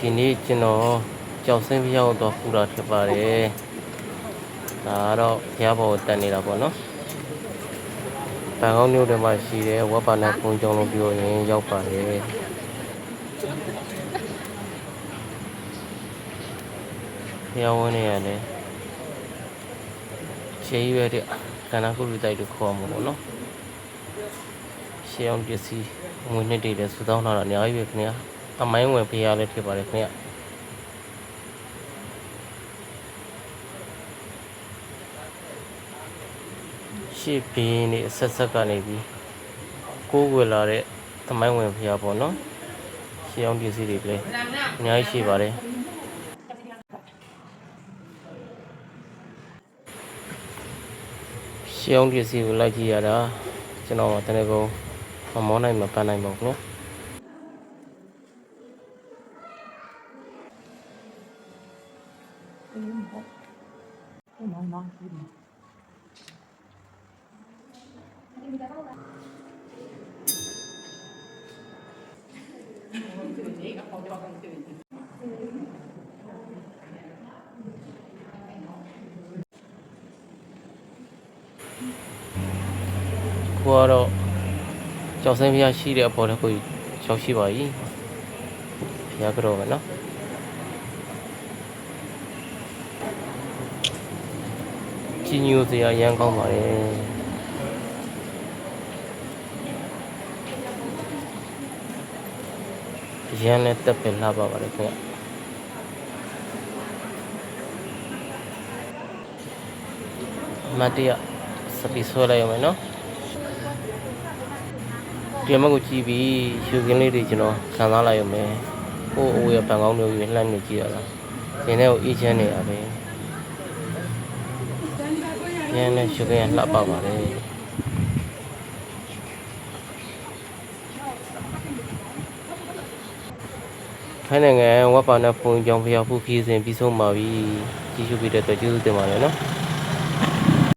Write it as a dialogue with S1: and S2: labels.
S1: ဒီနေ့ကျွန်တော်ကြောက်စင်းဖျောက်တော့ပူတာဖြစ်ပါတယ်ဒါကတော့ဘုရားဘော်ကိုတက်နေတာပေါ့နော်ဘန်ကောက်မြို့ထဲမှာရှိတဲ့ဝက်ပါနဲ့ပုံကြုံလို့ပြောရင်ရောက်ပါတယ်ဘုရားဝင်းနေရတယ်ရှေးရွယ်တဲ့ကန္နာကုလူတိုက်လို့ခေါ်မှာပေါ့နော်ရှေးအောင်ပစ္စည်းငွေနှစ်တွေလည်းစူတောင်းလာတာအများကြီးပဲခင်ဗျာ အမိုင်းဝင်ဖျားလည်းဖြစ်ပါတယ်ခင်ဗျာရှေ့ဘင်းနေအဆက်ဆက်ကနေပြီးကိုးဝယ်လာတဲ့သမိုင်းဝင်ဖျားပေါ့နော်ရှေးအောင်ပစ္စည်းတွေလည်းအများကြီးရှိပါတယ်ရှေးအောင်ပစ္စည်းကိုလိုက်ကြည့်ရတာကျွန်တော်တနေ့ကုန်မမောနိုင်မပန်းနိုင်ပါဘူးနော် ကိုကတော့ကြောက်စင်းဖျားရှိတဲ့အပေါ်တစ်ခုရောက်ရှိပါပြီဖျားကြောပဲနော် ကြီးညိုစရာရမ်းကောင်းပါတယ်ရမ်းလည်းတက်ပင်လှပါပါတယ်ခင်ဗျအမတ်တရစပီဆွဲလိုက်ရမယ်နော်ဒီအမတ်ကိုကြည့်ပြီးရှူကင်းလေးတွေကျွန်တော်ခံစားလိုက်ရမယ်။ကိုယ့်အဝေးကပန်ကောင်းမျိုးကြီးလှမ်းနေကြည့်ရတာ။ဒီနေ့ကိုအေးချမ်းနေရပဲ။ ညနေရှူကင်းရလှပပါတယ်။ခိုင်းနိုင်ငံဝက်ပါနဲ့ဖုန်ကြောင်ဖျားဖူးခီးစဉ်ပြီးဆုံးပါပြီ။ကြည့်ရှုပြီးတဲ့အတွက်ကျေးဇူးတင်ပါတယ်နော်။